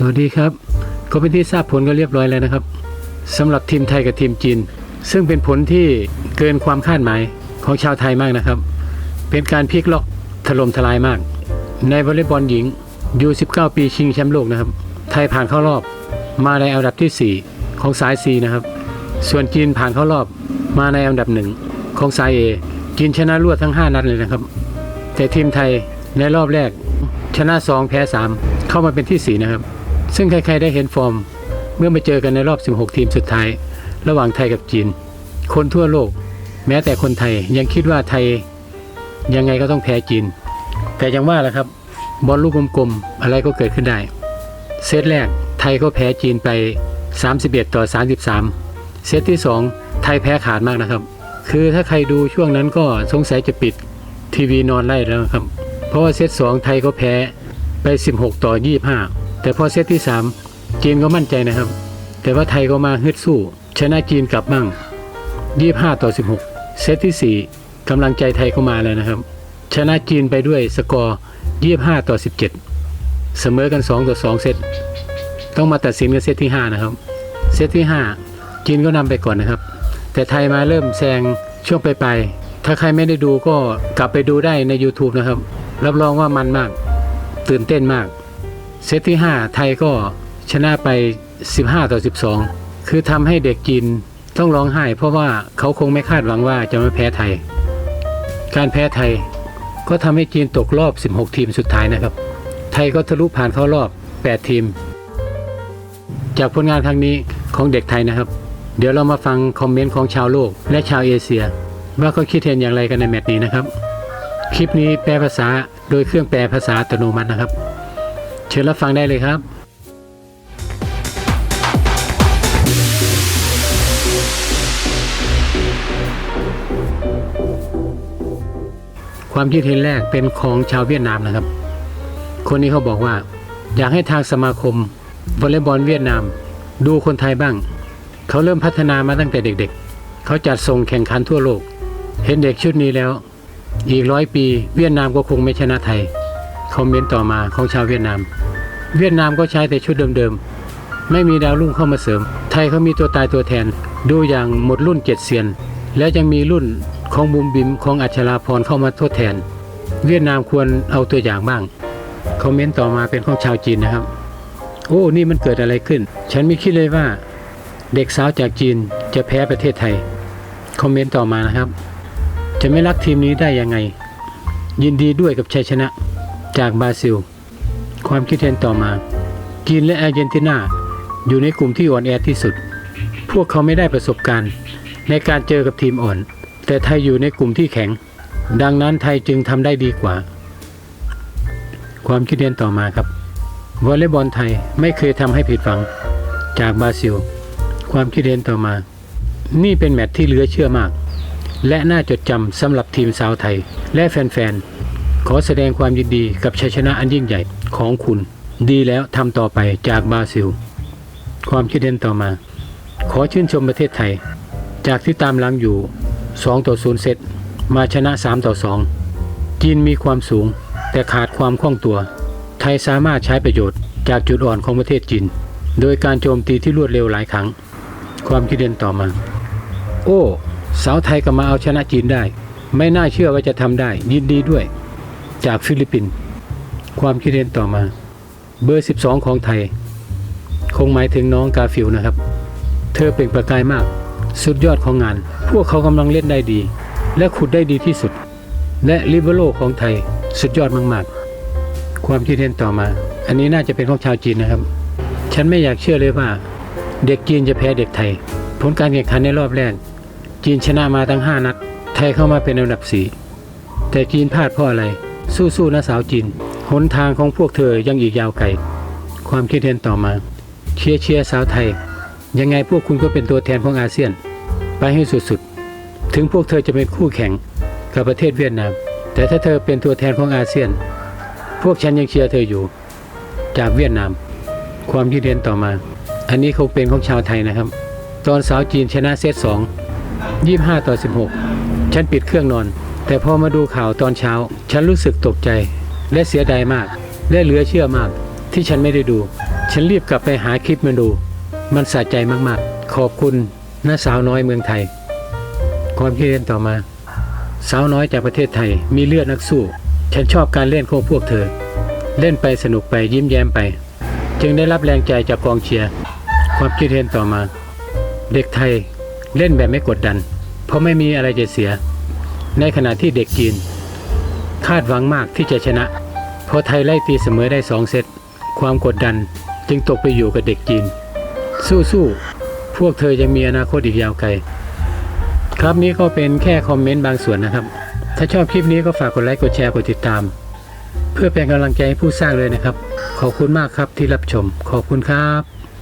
สวัสดีครับ ก็เป็นที่ทราบผลก็เรียบร้อยแล้วนะครับสำหรับทีมไทยกับทีมจีน ซึ่งเป็นผลที่เกินความคาดหมายของชาวไทยมากนะครับ เป็นการพลิกล็อกถล่มทลายมาก ในวอลเลย์บอลหญิงยู19 ปีชิงแชมป์โลกนะครับ ไทยผ่านเข้ารอบมาในอันดับทีสี่4 ของสาย C นะครับ ส่วนจีนผ่านเข้ารอบมาในอันดับหนึ่งของสาย A จีนชนะรวดทั้ง 5 นัดเลยนะครับ แต่ทีมไทยในรอบแรกชนะ 2 แพ้ 3 เข้ามาเป็นทีสี่4 นะครับ ซึ่งใครๆได้เห็นฟอร์ม เมื่อมาเจอกันในรอบ 16 ทีมสุดท้าย ระหว่างไทยกับจีน คนทั่วโลก แม้แต่คนไทยยังคิดว่าไทยยังไงก็ต้องแพ้จีน แต่ยังว่าแหละครับ บอลลูกกลมๆอะไรก็เกิดขึ้นได้ เซตแรกไทยก็แพ้จีนไป 31 ต่อ 33 เซตที่ 2 ไทยแพ้ขาดมากนะครับ คือถ้าใครดูช่วงนั้นก็สงสัยจะปิดทีวีนอนไล่แล้วครับ เพราะว่าเซต2ไทยก็แพ้ไป 16 ต่อ 25 แต่พอเซตที่ 3 จีนก็มั่นใจนะครับ แต่ว่าไทยก็มาฮึดสู้ชนะจีนกลับบ้าง 25 ต่อ 16 เซตที่ 4กำลังใจไทยเข้ามาแล้วนะครับ ชนะจีนไปด้วยสกอร์ 25 ต่อ 17 เสมอกัน 2 ต่อ 2 เซตต้องมาตัดสินกันเซตที่ 5 นะครับ เซตที่ 5 จีนก็นำไปก่อนนะครับ แต่ไทยมาเริ่มแซงช่วงปลายๆถ้าใครไม่ได้ดูก็กลับไปดูได้ใน YouTube นะครับ รับรองว่ามันมาก ตื่นเต้นมาก เซตที่ 5 ไทยก็ชนะไป 15 ต่อ 12 คือทำให้เด็กจีนต้องร้องไห้ เพราะว่าเขาคงไม่คาดหวังว่าจะมาแพ้ไทย การแพ้ไทยก็ทำให้จีนตกรอบ 16 ทีมสุดท้ายนะครับ ไทยก็ทะลุผ่านเข้ารอบ 8 ทีม จากผลงานครั้งนี้ของเด็กไทยนะครับ เดี๋ยวเรามาฟังคอมเมนต์ของชาวโลกและชาวเอเชีย ว่าเขาคิดเห็นอย่างไรกันในแมตช์นี้นะครับ คลิปนี้แปลภาษาโดยเครื่องแปลภาษาอัตโนมัตินะครับ เชิญรับฟังได้เลยครับความคิดเห็นแรกเป็นของชาวเวียดนามนะครับ คนนี้เขาบอกว่า อยากให้ทางสมาคมวอลเลย์บอลเวียดนาม ดูคนไทยบ้าง เขาเริ่มพัฒนามาตั้งแต่เด็กๆ เขาจัดส่งแข่งขันทั่วโลก เห็นเด็กชุดนี้แล้ว อีกร้อยปี เวียดนามก็คงไม่ชนะไทย คอมเมนต์ต่อมาของชาวเวียดนาม เวียดนามก็ใช้แต่ชุดเดิมๆ ไม่มีดาวรุ่งเข้ามาเสริม ไทยเขามีตัวตายตัวแทน ดูอย่างหมดรุ่นเจ็ดเซียน และยังมีรุ่นของบุมบิมของอัชราพรเข้ามาทดแทน เวียดนามควรเอาตัวอย่างบ้าง คอมเมนต์ต่อมาเป็นของชาวจีนนะครับ โอ้ นี่มันเกิดอะไรขึ้น ฉันไม่คิดเลยว่า เด็กสาวจากจีนจะแพ้ประเทศไทย คอมเมนต์ต่อมานะครับ จะไม่รักทีมนี้ได้ยังไง ยินดีด้วยกับชัยชนะ จากบราซิล ความคิดเห็นต่อมา จีนและอาร์เจนตินาอยู่ในกลุ่มที่อ่อนแอที่สุด พวกเขาไม่ได้ประสบการณ์ ในการเจอกับทีมอ่อน แต่ไทยอยู่ในกลุ่มที่แข็ง ดังนั้นไทยจึงทำได้ดีกว่า ความคิดเห็นต่อมาครับวอลเลย์บอลไทยไม่เคยทำให้ผิดหวัง จากบราซิล ความคิดเห็นต่อมา นี่เป็นแมตช์ที่เหลือเชื่อมาก และน่าจดจำสำหรับทีมสาวไทย และแฟนๆ ขอแสดงความยินดีกับชัยชนะอันยิ่งใหญ่ของคุณ ดีแล้วทำต่อไปจากบราซิล ความคิดเห็นต่อมา ขอชื่นชมประเทศไทย จากที่ตามหลังอยู่ 2 ต่อ 0 เซตมาชนะ 3 ต่อ 2 จีนมีความสูง แต่ขาดความคล่องตัว ไทยสามารถใช้ประโยชน์จากจุดอ่อนของประเทศจีน โดยการโจมตีที่รวดเร็วหลายครั้ง ความคิดเห็นต่อมา โอ้ สาวไทยก็มาเอาชนะจีนได้ ไม่น่าเชื่อว่าจะทำได้ยินดีด้วย จากฟิลิปปินส์ความคิดเห็นต่อมา เบอร์ 12 ของไทย คงหมายถึงน้องกาฟิลนะครับ เธอเป็นประกายมาก สุดยอดของงาน พวกเขากำลังเล่นได้ดี และขุดได้ดีที่สุด และลิเบโรของไทยสุดยอดมากๆ ความคิดเห็นต่อมา อันนี้น่าจะเป็นของชาวจีนนะครับ ฉันไม่อยากเชื่อเลยว่า เด็กจีนจะแพ้เด็กไทย ผลการแข่งขันในรอบแรก จีนชนะมาทั้ง 5 นัด ไทยเข้ามาเป็นอันดับสี่แต่จีนพลาดเพราะอะไร สู้ๆนะสาวจีนหนทางของพวกเธอยังอีกยาวไกล ความคิดเห็นต่อมา เชียร์เชียร์สาวไทย ยังไงพวกคุณก็เป็นตัวแทนของอาเซียน ไปให้สุดๆ ถึงพวกเธอจะเป็นคู่แข่งกับประเทศเวียดนาม แต่ถ้าเธอเป็นตัวแทนของอาเซียน พวกฉันยังเชียร์เธออยู่ จากเวียดนาม ความคิดเห็นต่อมา อันนี้คงเป็นของชาวไทยนะครับ ตอนสาวจีนชนะเซตสองยี่ห้าต่อ 16 ฉันปิดเครื่องนอน แต่พอมาดูข่าวตอนเช้า ฉันรู้สึกตกใจ และเสียดายมาก และเหลือเชื่อมาก ที่ฉันไม่ได้ดู ฉันรีบกลับไปหาคลิปมาดู มันสะใจมากๆ ขอบคุณน้าสาวน้อยเมืองไทย ความคิดเห็นต่อมา สาวน้อยจากประเทศไทย มีเลือดนักสู้ ฉันชอบการเล่นของพวกเธอ เล่นไปสนุกไปยิ้มแย้มไป จึงได้รับแรงใจจากกองเชียร์ความคิดเห็นต่อมา เด็กไทยเล่นแบบไม่กดดัน เพราะไม่มีอะไรจะเสีย ในขณะที่เด็กจีน คาดหวังมากที่จะชนะ เพราะไทยไล่ตีเสมอได้สองเซต ความกดดันจึงตกไปอยู่กับเด็กจีน สู้ๆ พวกเธอยังมีอนาคตอีกยาวไกล ครับนี้ก็เป็นแค่คอมเมนต์บางส่วนนะครับ ถ้าชอบคลิปนี้ก็ฝากกดไลค์ กดแชร์ กดติดตาม เพื่อเป็นกำลังใจให้ผู้สร้างเลยนะครับ ขอบคุณมากครับที่รับชม ขอบคุณครับ